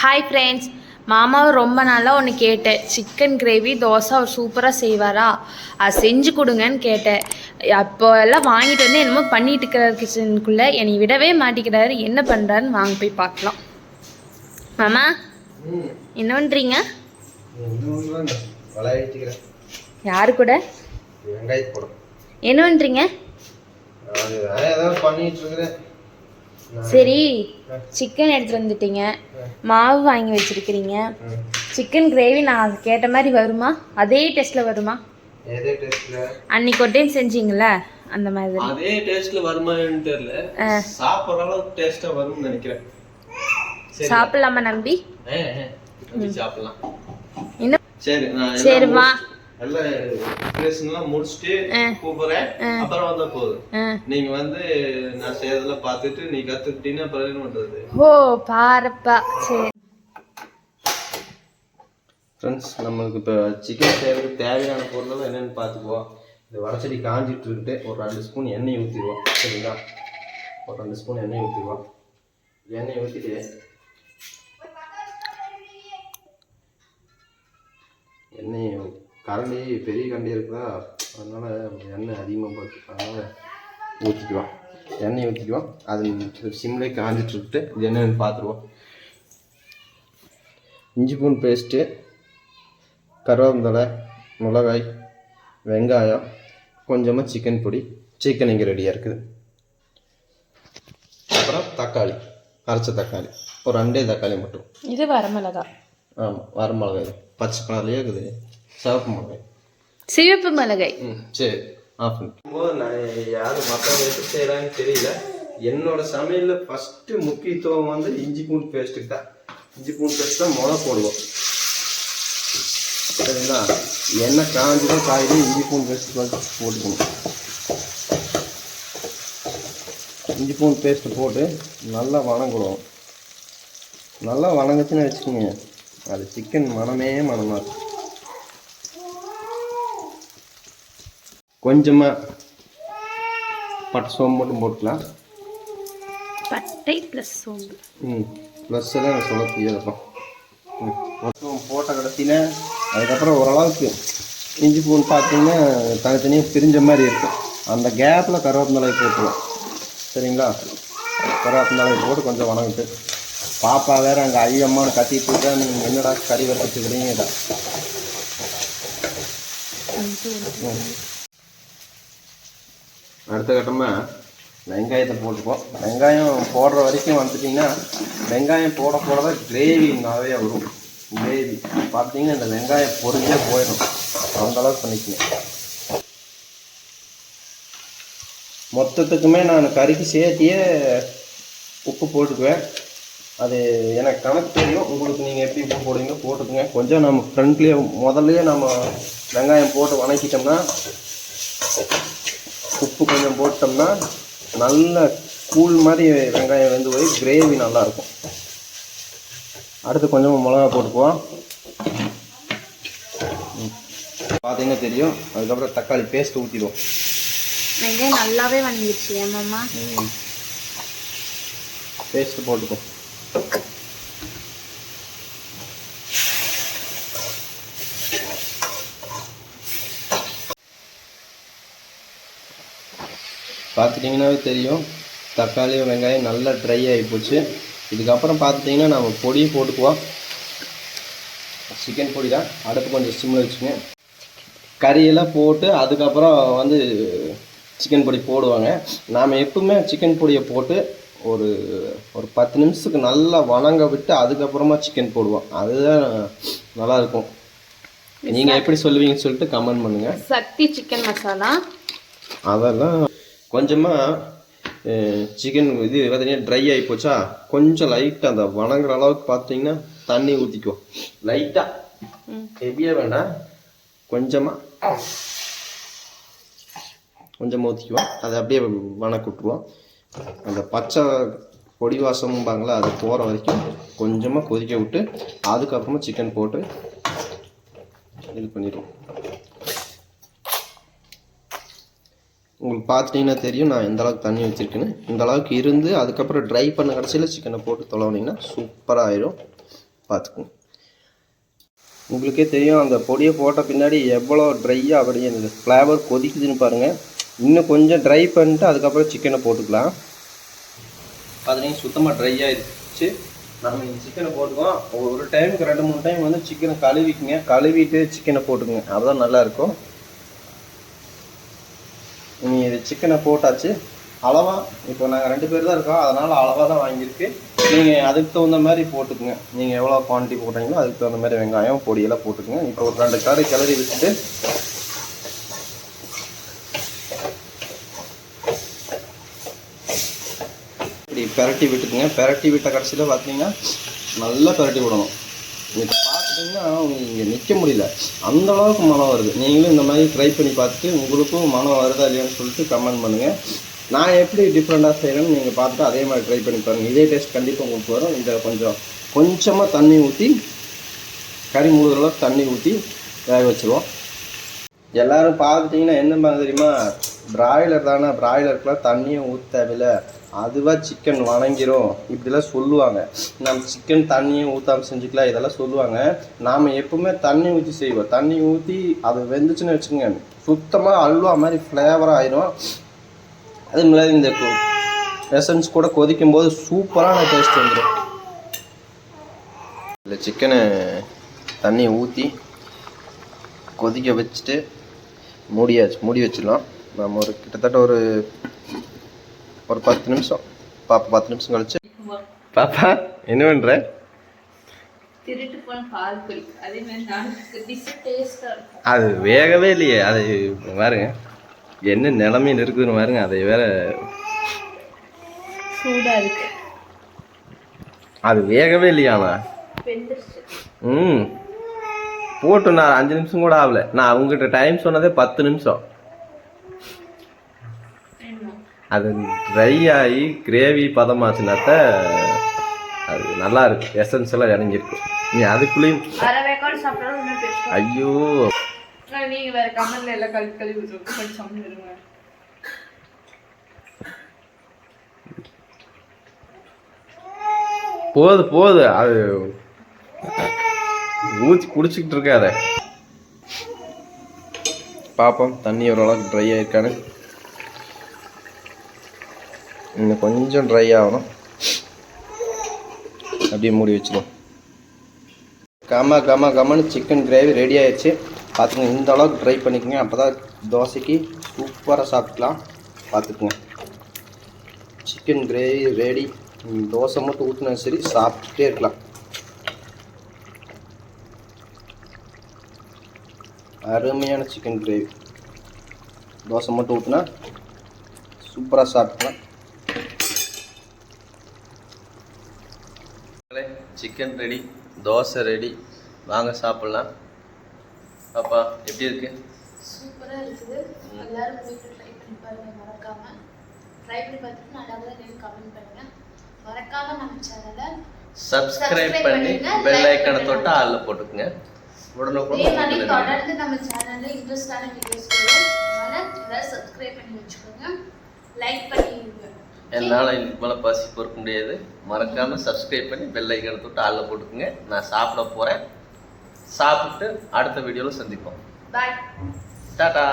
Hi friends மாமாவை ரொம்ப நாளாக ஒன்று கேட்டேன். சிக்கன் கிரேவி தோசை அவர் சூப்பராக செய்வாரா? அது செஞ்சு கொடுங்கன்னு கேட்டேன். அப்போ எல்லாம் வாங்கிட்டு வந்து என்னமோ பண்ணிட்டு இருக்கிறார் கிச்சனுக்குள்ளே என்னை விடவே மாட்டிக்கிறாரு. என்ன பண்ணுறாருன்னு வாங்க போய் பார்க்கலாம். மாமா என்ன பண்ணுறீங்க யாரு கூட? என்ன பண்ணுறீங்க பண்ணிட்டு இருக்கிறேன். சரி சிக்கன் எடுத்துட்டு வந்துட்டீங்க. மாவு வாங்கி வச்சிருக்கிறீங்க. சிக்கன் கிரேவி நான் கேட்ட மாதிரி வருமா? அதே டேஸ்ட்டில் வருமா? அன்னைக்கு ஒரு டைம் செஞ்சீங்களே அந்த மாதிரி. அதே டேஸ்ட்ல வருமான்னு தெரியல. சாப்பிடுற அளவுக்கு டேஸ்டா வரும்னு நினைக்கிறேன். சாப்பிடலாமா நம்பி? சாப்பிடலாம். சரி சரி வா. Preparation எல்லாம் முடிச்சுட்டு கூப்பிடுறேன். அப்புறம் வந்தா போதும். நீங்க வந்து நான் செய்யறதெல்லாம் பார்த்துட்டு நீ கத்துக்கிட்டீங்கன்னா அப்புறம் என்ன பண்றது? ஓ பாருப்பா. சரி. ஃப்ரெண்ட்ஸ் நம்மளுக்கு இப்போ சிக்கன் செய்யறதுக்கு தேவையான பொருளெல்லாம் என்னென்னு பார்த்துக்குவோம். இந்த வடச்செடி காஞ்சிட்டு இருக்கிட்டு ஒரு ரெண்டு ஸ்பூன் எண்ணெய் ஊற்றிடுவோம் சரிங்களா? ஒரு ரெண்டு ஸ்பூன் எண்ணெய் ஊற்றிடுவோம் எண்ணெய் ஊற்றிட்டு எண்ணெய் கரண்டி பெரிய கரண்டி இருக்குதா? அதனால எண்ணெய் அதிகமாக போட்டு அதனால் ஊற்றிக்குவோம் எண்ணெய் ஊற்றிக்குவோம் அது சிம்லேயே காஞ்சிட்டு இருக்கிட்டு இது என்னென்னு பார்த்துருவோம் இஞ்சி பூண்டு பேஸ்ட்டு கருவேப்பிலை மிளகாய் வெங்காயம் கொஞ்சமாக சிக்கன் பொடி. சிக்கன் இங்கே ரெடியாக இருக்குது. அப்புறம் தக்காளி. அரைச்ச தக்காளி. ஒரு ரெண்டே தக்காளி மட்டும். இது வரமிளகா. ஆமாம் வர மிளகாய் பச்சை கலர்லேயே இருக்குது. சிவப்பு மிளகாய். சிவப்பு மிளகாய். ம் சரி ஆஃப் நான் யாரும் மற்றவங்க எப்படி செய்கிறாங்கன்னு தெரியல. என்னோட சமையலில் ஃபஸ்ட்டு முக்கியத்துவம் வந்து இஞ்சி பூண்டு பேஸ்ட்டுக்கு தான். இஞ்சி பூண்டு பேஸ்ட் தான் மிளகா போடுவோம். சரிங்களா? எண்ணெய் காஞ்சதும் காயுது இஞ்சி பூண்டு பேஸ்ட் வந்து போட்டுக்கணும். இஞ்சி பூண்டு பேஸ்ட்டு போட்டு நல்லா வணங்குவோம் நல்லா வணங்குச்சுன்னு வச்சுக்கோங்க. அது சிக்கன் மனமே மனமாக இருக்கும் கொஞ்சமாக பட்டை சோம்பு மட்டும் போட்டுக்கலாம். பட்டை ப்ளஸ் சோம்பு. ம் ப்ளஸ் தான் சொல்ல தெரியாதப்பா மொத்தம் போட்ட கடைசியில் அதுக்கப்புறம் ஓரளவுக்கு இஞ்சி பூண்டு பார்த்தீங்கன்னா தனித்தனியாக பிரிஞ்ச மாதிரி இருக்கும். அந்த கேப்பில் கருவேப்பிலை போட்டுருவோம் சரிங்களா? கருவேப்பிலை போட்டு கொஞ்சம் வணங்கிட்டு. பாப்பா வேற அங்கே ஐயம்மான்னு கத்திட்டு இருக்கா. நீங்கள் என்னடா கறி வறுத்துக்கிறீங்க அடுத்த கட்டமாக வெங்காயத்தை போட்டுப்போம். வெங்காயம் போடுற வரைக்கும் வந்துட்டிங்கன்னா வெங்காயம் போட போட தான் கிரேவி நிறைய வரும். கிரேவி பார்த்தீங்கன்னா இந்த வெங்காயம் பொரிஞ்சே போயிடும். அந்தளவுக்கு பண்ணிக்கணும். மொத்தத்துக்குமே நான் கறிக்கு சேர்த்தியே உப்பு போட்டுக்குவேன். அது எனக்கு கணக்கு தெரியும். உங்களுக்கு நீங்கள் எப்படி உப்பு போடுவீங்க போட்டுக்குங்க. கொஞ்சம் நம்ம ஃப்ரண்ட்லேயே முதல்லையே நம்ம வெங்காயம் போட்டு வணக்கிட்டோம்னா உப்பு கொஞ்சம் போட்டோம்னா நல்ல கூழ் மாதிரி வெங்காயம் வெந்து போய் கிரேவி நல்லாயிருக்கும். அடுத்து கொஞ்சமாக மிளகா போட்டுக்குவோம். பார்த்தீங்கன்னா தெரியும். அதுக்கப்புறம் தக்காளி பேஸ்ட் ஊற்றிடுவோம் வெங்காயம் நல்லாவே வந்துச்சு ஏமாம்மா பேஸ்ட்டு போட்டுக்குவோம் பார்த்துட்டிங்கன்னாவே தெரியும். தக்காளி வெங்காயம் நல்லா ட்ரை ஆகி போச்சு. இதுக்கப்புறம் பார்த்துட்டிங்கன்னா நம்ம பொடியை போட்டுக்குவோம். சிக்கன் பொடி தான். அடுப்பு கொஞ்சம் சிம்மில் வச்சுங்க கறியெல்லாம் போட்டு அதுக்கப்புறம் வந்து சிக்கன் பொடி போடுவாங்க. நாம் எப்பவுமே சிக்கன் பொடியை போட்டு ஒரு ஒரு பத்து நிமிஷத்துக்கு நல்லா வணங்க விட்டு அதுக்கப்புறமா சிக்கன் போடுவோம். அதுதான் நல்லாயிருக்கும். நீங்கள் எப்படி சொல்லுவீங்கன்னு சொல்லிட்டு கமெண்ட் பண்ணுங்கள் சக்தி சிக்கன் மசாலா அதெல்லாம் கொஞ்சமாக சிக்கன் இது பார்த்தீங்கன்னா ட்ரை ஆகி போச்சா கொஞ்சம் லைட்டாக அந்த வணங்குற அளவுக்கு பார்த்தீங்கன்னா தண்ணி ஊற்றிக்கோ லைட்டாக ஹெவியாக வேண்டாம். கொஞ்சமாக கொஞ்சமாக ஊற்றிக்குவோம் அதை அப்படியே வணக்க விட்ருவோம் அந்த பச்சை பொடி வாசம்பாங்களா அது போகிற வரைக்கும் கொஞ்சமாக கொதிக்க விட்டு அதுக்கப்புறமா சிக்கன் போட்டு இது பண்ணிடுவோம். உங்களுக்கு பார்த்துட்டிங்கன்னா தெரியும் நான் இந்த அளவுக்கு தண்ணி வச்சுருக்கேன்னு. இந்த அளவுக்கு இருந்து அதுக்கப்புறம் ட்ரை பண்ண கடைசியில் சிக்கனை போட்டு தொலைவுனிங்கன்னா சூப்பராக ஆயிரும். பார்த்துக்குங்க. உங்களுக்கே தெரியும் அந்த பொடியை போட்ட பின்னாடி எவ்வளோ ட்ரையாக அப்படியே இந்த ஃப்ளேவர் கொதிக்குதுன்னு பாருங்கள் இன்னும் கொஞ்சம் ட்ரை பண்ணிட்டு அதுக்கப்புறம் சிக்கனை போட்டுக்கலாம். பார்த்தீங்கன்னா சுத்தமாக ட்ரை ஆகிடுச்சு நம்ம இந்த சிக்கனை போட்டுக்கோம் ஒரு டைமுக்கு ரெண்டு மூணு டைம் வந்து சிக்கனை கழுவிக்குங்க. கழுவிட்டு சிக்கனை போட்டுக்கோங்க. அதுதான் நல்லாயிருக்கும் சிக்கனை போட்டாச்சு. அளவாக இப்போ நாங்கள் ரெண்டு பேர் தான் இருக்கோம். அதனால் அளவாக தான் வாங்கியிருக்கு. நீங்கள் அதுக்கு தகுந்த மாதிரி போட்டுக்குங்க. நீங்கள் எவ்வளோ குவான்டிட்டி போடுறீங்களோ அதுக்கு தகுந்த மாதிரி வெங்காயம் பொடியெல்லாம் போட்டுக்குங்க. இப்போ ஒரு ரெண்டு கடை கிளறி வச்சுட்டு இப்படி பெரட்டி விட்டுக்குங்க. பெரட்டி விட்ட கடைசியில் பார்த்தீங்கன்னா நல்லா பெரட்டி விடணும். பார்த்தீங்கன்னா அவங்க இங்கே நிற்க முடியல. அந்த அளவுக்கு மனம் வருது. நீங்களும் இந்த மாதிரி ட்ரை பண்ணி பார்த்துட்டு உங்களுக்கும் மனம் வருதா இல்லையான்னு சொல்லிட்டு கமெண்ட் பண்ணுங்கள் நான் எப்படி டிஃப்ரெண்ட்டாக செய்கிறேன்னு நீங்கள் பார்த்துட்டு அதே மாதிரி ட்ரை பண்ணி பாருங்கள் இதே டேஸ்ட் கண்டிப்பாக உங்களுக்கு வரும். இந்த கொஞ்சம் கொஞ்சமாக தண்ணி ஊற்றி கறி முழுகிற தண்ணி ஊற்றி வேக வச்சுருவோம். எல்லாரும் பார்த்துட்டிங்கன்னா என்னம்பாங்க தெரியுமா? பிராய்லர் தானே. பிராய்லருக்குலாம் தண்ணியும் ஊற்ற தேவையில்ல. அதுவாக சிக்கன் வணங்கிரும். இப்படிலாம் சொல்லுவாங்க. நம்ம சிக்கன் தண்ணியை ஊற்றாம செஞ்சுக்கலாம். இதெல்லாம் சொல்லுவாங்க. நாம் எப்பவுமே தண்ணி ஊற்றி செய்வோம். தண்ணி ஊற்றி அது வெந்துச்சுன்னு வச்சுக்கோங்க. சுத்தமாக அல்வா மாதிரி ஃப்ளேவராக ஆயிரும். அது மாதிரி இந்த எசன்ஸ் கூட கொதிக்கும் போது சூப்பரான டேஸ்ட் வந்துடும் இல்லை சிக்கனை தண்ணியை ஊற்றி கொதிக்க வச்சுட்டு மூடியாச்சு. மூடி வச்சிடலாம். நம்ம ஒரு கிட்டத்தட்ட ஒரு ஒரு பத்து நிமிஷம். பாப்பா பத்து நிமிஷம் கழிச்சு. பாப்பா என்ன பண்ணுற அதே வேகவே இல்லையே. அது பாருங்க. என்ன நிலமையில் இருக்குதுன்னு பாருங்க. அதை வேற சூடாக இருக்கு. அது வேகவே இல்லையாண்ணா ம். போட்டு நான் அஞ்சு நிமிஷம் கூட ஆகல. நான் அவங்ககிட்ட டைம் சொன்னதே பத்து நிமிஷம். அது ட்ரை ஆகி கிரேவி பதமாச்சுனாத்த அது நல்லா இருக்கு எசன்ஸ் எல்லாம் இறங்கியிருக்கு நீ அதுக்குள்ளேயும் ஐயோ. நீங்கள் வேறு கமெண்ட்ல எல்லாம் கழுவி கழுவி விட்டுருக்கு கொஞ்சம் சமைச்சு விடுங்க. போது போது அது ஊற்றி குடிச்சிக்கிட்டு இருக்காத. பார்ப்போம் தண்ணி ஓரளவுக்கு ட்ரை ஆயிருக்கான்னு. இன்னும் கொஞ்சம் ட்ரை ஆகணும். அப்படியே மூடி வச்சிடும் கம கம கமன்னு சிக்கன் கிரேவி ரெடி ஆயிடுச்சு. பார்த்துங்க இந்த அளவுக்கு ட்ரை பண்ணிக்கோங்க. அப்போ தான் தோசைக்கு சூப்பராக சாப்பிட்டுக்கலாம். பார்த்துக்குங்க. சிக்கன் கிரேவி ரெடி தோசை மட்டும் ஊற்றினா சரி சாப்பிட்டுட்டே இருக்கலாம். அருமையான சிக்கன் கிரேவி தோசை மட்டும் ஊற்றினா சூப்பராக சாப்பிட்லாம் சிக்கன் ரெடி தோசை ரெடி வாங்க சாப்பிட்லாம். பாப்பா எப்படி இருக்கு? சூப்பராக இருக்குது. எல்லாரும் போயிட்டு ட்ரை பண்ணி பாருங்க மறக்காம. ட்ரை பண்ணி பார்த்துட்டு நல்லா தான் கமெண்ட் பண்ணுங்க. மறக்காம நம்ம சேனலை சப்ஸ்கிரைப் பண்ணி பெல் ஐக்கனை. தொட்டு ஆளில் போட்டுக்குங்க. உடனுக்குடன் தொடர்ந்து நம்ம சேனல்ல இன்ட்ரெஸ்டான வீடியோஸ் வரும். அதனால சப்ஸ்கிரைப் பண்ணி வச்சுக்கோங்க. லைக் பண்ணிடுங்க. என்னால் இதுக்கு மேலே பசி பொறுக்க முடியாது. மறக்காமல் சப்ஸ்கிரைப் பண்ணி பெல் ஐக்கனை தொட்டு ஆளில் போட்டுக்குங்க. நான் சாப்பிட போகிறேன் சாப்பிட்டு அடுத்த வீடியோவில் சந்திப்போம். பாய் டாடா.